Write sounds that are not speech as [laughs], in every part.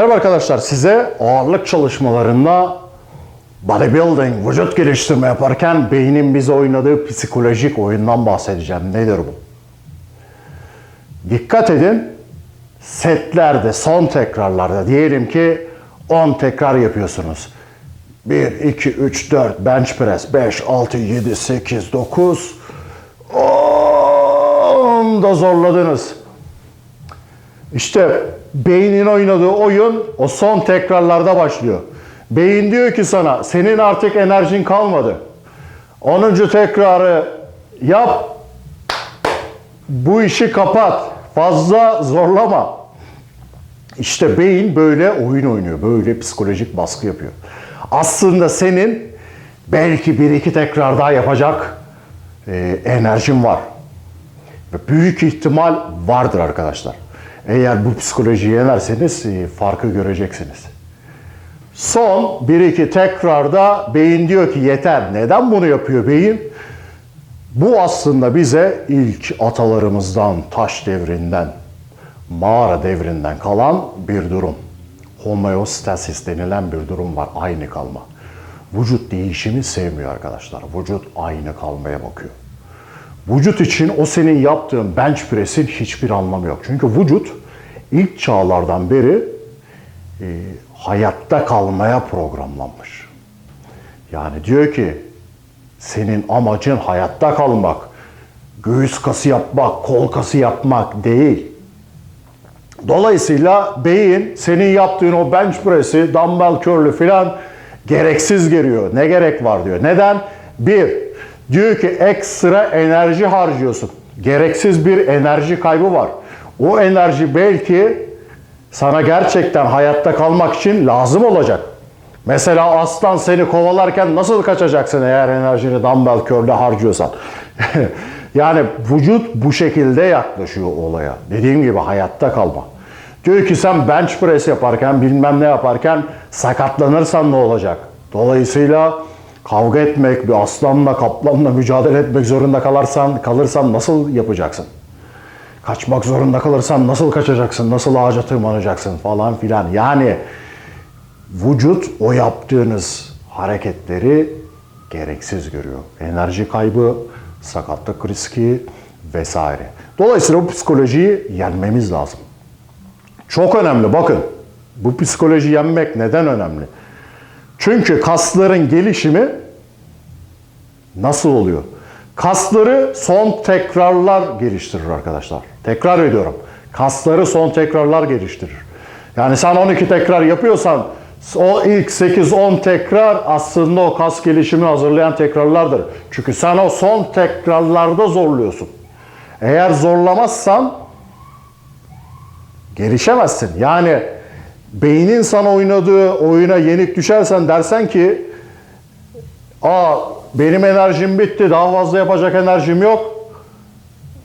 Merhaba arkadaşlar size ağırlık çalışmalarında bodybuilding, vücut geliştirme yaparken beynin bize oynadığı psikolojik oyundan bahsedeceğim. Nedir bu? Dikkat edin setlerde, son tekrarlarda diyelim ki 10 tekrar yapıyorsunuz. 1, 2, 3, 4, bench press, 5, 6, 7, 8, 9, 10 da zorladınız. İşte beynin oynadığı oyun o son tekrarlarda başlıyor. Beyin diyor ki sana senin artık enerjin kalmadı. 10. tekrarı yap. Bu işi kapat. Fazla zorlama. İşte beyin böyle oyun oynuyor. Böyle psikolojik baskı yapıyor. Aslında senin belki bir iki tekrar daha yapacak e, enerjin var. Ve büyük ihtimal vardır arkadaşlar. Eğer bu psikolojiyi yenerseniz e, farkı göreceksiniz. Son 1-2 tekrarda beyin diyor ki yeter. Neden bunu yapıyor beyin? Bu aslında bize ilk atalarımızdan, taş devrinden, mağara devrinden kalan bir durum. Homeostasis denilen bir durum var. Aynı kalma. Vücut değişimi sevmiyor arkadaşlar. Vücut aynı kalmaya bakıyor. Vücut için o senin yaptığın bench press'in hiçbir anlamı yok. Çünkü vücut ilk çağlardan beri e, hayatta kalmaya programlanmış. Yani diyor ki senin amacın hayatta kalmak, göğüs kası yapmak, kol kası yapmak değil. Dolayısıyla beyin senin yaptığın o bench press'i, dumbbell curl'ü filan gereksiz geliyor. Ne gerek var diyor. Neden? Bir, diyor ki ekstra enerji harcıyorsun. Gereksiz bir enerji kaybı var. O enerji belki sana gerçekten hayatta kalmak için lazım olacak. Mesela aslan seni kovalarken nasıl kaçacaksın eğer enerjini dumbbell curl'de harcıyorsan? [laughs] yani vücut bu şekilde yaklaşıyor olaya. Dediğim gibi hayatta kalma. Diyor ki sen bench press yaparken bilmem ne yaparken sakatlanırsan ne olacak? Dolayısıyla kavga etmek, bir aslanla kaplanla mücadele etmek zorunda kalırsan, kalırsan nasıl yapacaksın? Kaçmak zorunda kalırsan nasıl kaçacaksın, nasıl ağaca tırmanacaksın falan filan. Yani vücut o yaptığınız hareketleri gereksiz görüyor. Enerji kaybı, sakatlık riski vesaire. Dolayısıyla bu psikolojiyi yenmemiz lazım. Çok önemli bakın. Bu psikoloji yenmek neden önemli? Çünkü kasların gelişimi nasıl oluyor? Kasları son tekrarlar geliştirir arkadaşlar. Tekrar ediyorum. Kasları son tekrarlar geliştirir. Yani sen 12 tekrar yapıyorsan o ilk 8-10 tekrar aslında o kas gelişimi hazırlayan tekrarlardır. Çünkü sen o son tekrarlarda zorluyorsun. Eğer zorlamazsan gelişemezsin. Yani beynin sana oynadığı oyuna yenik düşersen dersen ki Aa benim enerjim bitti. Daha fazla yapacak enerjim yok.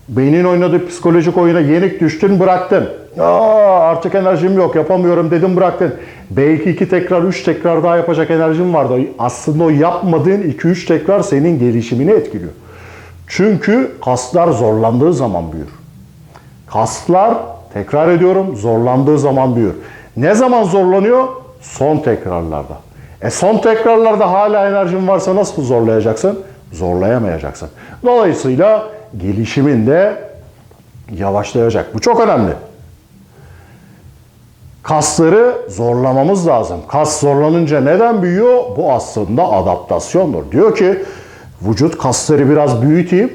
Beynin oynadığı psikolojik oyuna yenik düştün bıraktın. Aa artık enerjim yok yapamıyorum dedim bıraktın. Belki iki tekrar, üç tekrar daha yapacak enerjim vardı. Aslında o yapmadığın iki, üç tekrar senin gelişimini etkiliyor. Çünkü kaslar zorlandığı zaman büyür. Kaslar, tekrar ediyorum, zorlandığı zaman büyür. Ne zaman zorlanıyor? Son tekrarlarda. E son tekrarlarda hala enerjin varsa nasıl zorlayacaksın? Zorlayamayacaksın. Dolayısıyla gelişimin de yavaşlayacak. Bu çok önemli. Kasları zorlamamız lazım. Kas zorlanınca neden büyüyor? Bu aslında adaptasyondur. Diyor ki vücut kasları biraz büyüteyim.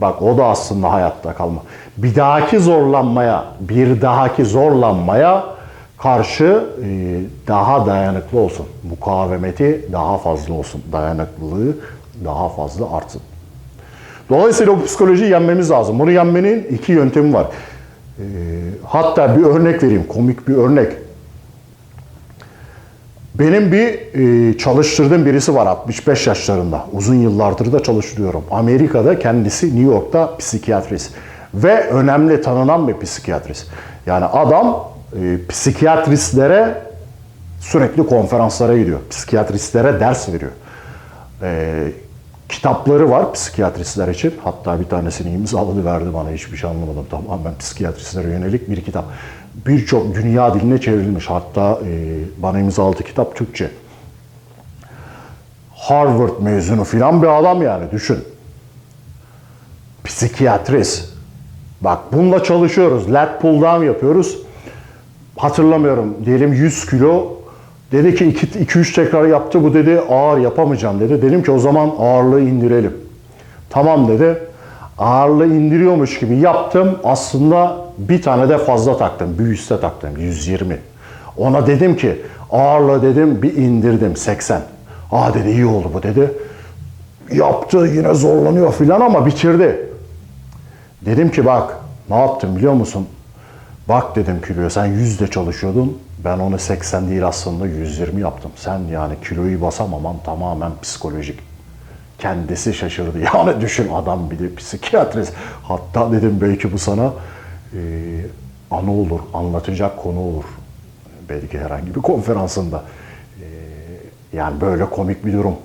Bak o da aslında hayatta kalma. Bir dahaki zorlanmaya, bir dahaki zorlanmaya karşı e, daha dayanıklı olsun. Mukavemeti daha fazla olsun. Dayanıklılığı daha fazla artsın. Dolayısıyla bu psikolojiyi yenmemiz lazım. Bunu yenmenin iki yöntemi var. E, hatta bir örnek vereyim, komik bir örnek. Benim bir e, çalıştırdığım birisi var 65 yaşlarında. Uzun yıllardır da çalıştırıyorum. Amerika'da kendisi New York'ta psikiyatrist. Ve önemli tanınan bir psikiyatrist. Yani adam e, psikiyatristlere sürekli konferanslara gidiyor. Psikiyatristlere ders veriyor. E, kitapları var psikiyatristler için. Hatta bir tanesini imzaladı verdi bana hiçbir şey anlamadım. Tamamen psikiyatristlere yönelik bir kitap. Birçok dünya diline çevrilmiş. Hatta e, bana imzaladı kitap Türkçe. Harvard mezunu filan bir adam yani düşün. Psikiyatrist. Bak bununla çalışıyoruz. Lat pull down yapıyoruz. Hatırlamıyorum. Diyelim 100 kilo. Dedi ki 2-3 tekrar yaptı. Bu dedi ağır yapamayacağım dedi. Dedim ki o zaman ağırlığı indirelim. Tamam dedi. Ağırlığı indiriyormuş gibi yaptım. Aslında bir tane de fazla taktım. Bir üste taktım. 120. Ona dedim ki ağırlığı dedim bir indirdim 80. Aa dedi iyi oldu bu dedi. Yaptı yine zorlanıyor filan ama bitirdi. Dedim ki bak ne yaptım biliyor musun? Bak dedim kiloya sen 100 de çalışıyordun. Ben onu 80 değil aslında 120 yaptım. Sen yani kiloyu basamaman tamamen psikolojik. Kendisi şaşırdı. [laughs] Yani düşün adam bir de psikiyatrist. Hatta dedim belki bu sana e, anı olur, anlatacak konu olur. Belki herhangi bir konferansında. E, yani böyle komik bir durum.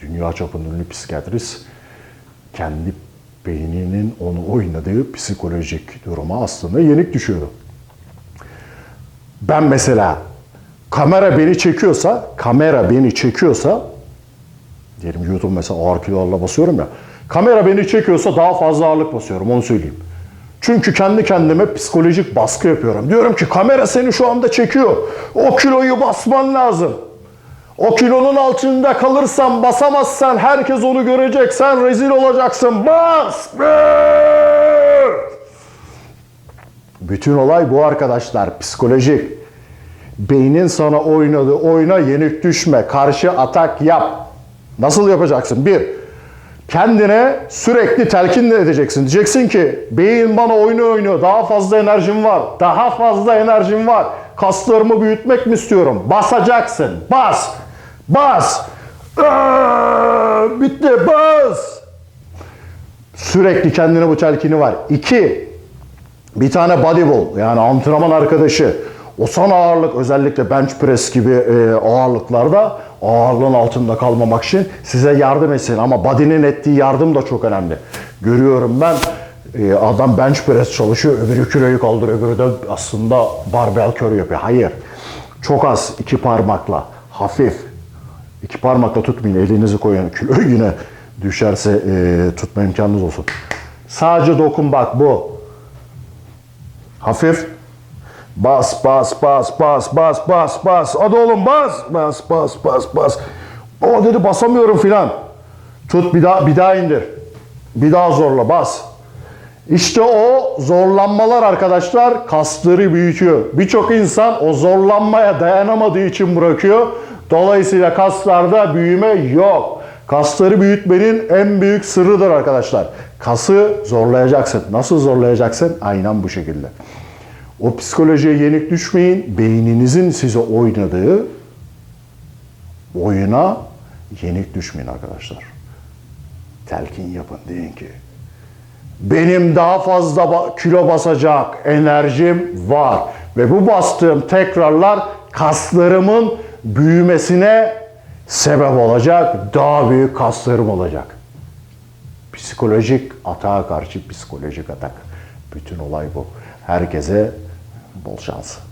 Dünya çapında ünlü psikiyatrist kendi beyninin onu oynadığı psikolojik duruma aslında yenik düşüyordu. Ben mesela kamera beni çekiyorsa, kamera beni çekiyorsa diyelim YouTube mesela ağır kilolarla basıyorum ya. Kamera beni çekiyorsa daha fazla ağırlık basıyorum onu söyleyeyim. Çünkü kendi kendime psikolojik baskı yapıyorum. Diyorum ki kamera seni şu anda çekiyor. O kiloyu basman lazım. O kilonun altında kalırsan, basamazsan herkes onu görecek. Sen rezil olacaksın. Bas! Bütün olay bu arkadaşlar. Psikolojik. Beynin sana oynadığı oyuna yenik düşme. Karşı atak yap. Nasıl yapacaksın? Bir, kendine sürekli telkin edeceksin. Diyeceksin ki beyin bana oyunu oynuyor. Daha fazla enerjim var. Daha fazla enerjim var. Kaslarımı büyütmek mi istiyorum? Basacaksın. Bas. Bas. Aa, bitti. Bas. Sürekli kendine bu telkini var. İki, bir tane bodybull yani antrenman arkadaşı o son ağırlık özellikle bench press gibi e, ağırlıklarda ağırlığın altında kalmamak için size yardım etsin. Ama body'nin ettiği yardım da çok önemli. Görüyorum ben e, adam bench press çalışıyor öbürü kiloyu kaldırıyor öbürü de aslında barbell curl yapıyor. Hayır. Çok az iki parmakla hafif iki parmakla tutmayın elinizi koyun kilo [laughs] yine düşerse e, tutma imkanınız olsun. Sadece dokun bak bu. Hafif. Bas bas bas bas bas bas bas. Hadi oğlum bas. Bas bas bas bas. O dedi basamıyorum filan. Tut bir daha bir daha indir. Bir daha zorla bas. İşte o zorlanmalar arkadaşlar kasları büyütüyor. Birçok insan o zorlanmaya dayanamadığı için bırakıyor. Dolayısıyla kaslarda büyüme yok. Kasları büyütmenin en büyük sırrıdır arkadaşlar. Kası zorlayacaksın. Nasıl zorlayacaksın? Aynen bu şekilde. O psikolojiye yenik düşmeyin. Beyninizin size oynadığı oyuna yenik düşmeyin arkadaşlar. Telkin yapın deyin ki benim daha fazla kilo basacak enerjim var ve bu bastığım tekrarlar kaslarımın büyümesine sebep olacak. Daha büyük kaslarım olacak. Psikolojik atağa karşı psikolojik atak. Bütün olay bu. Herkese bol şans.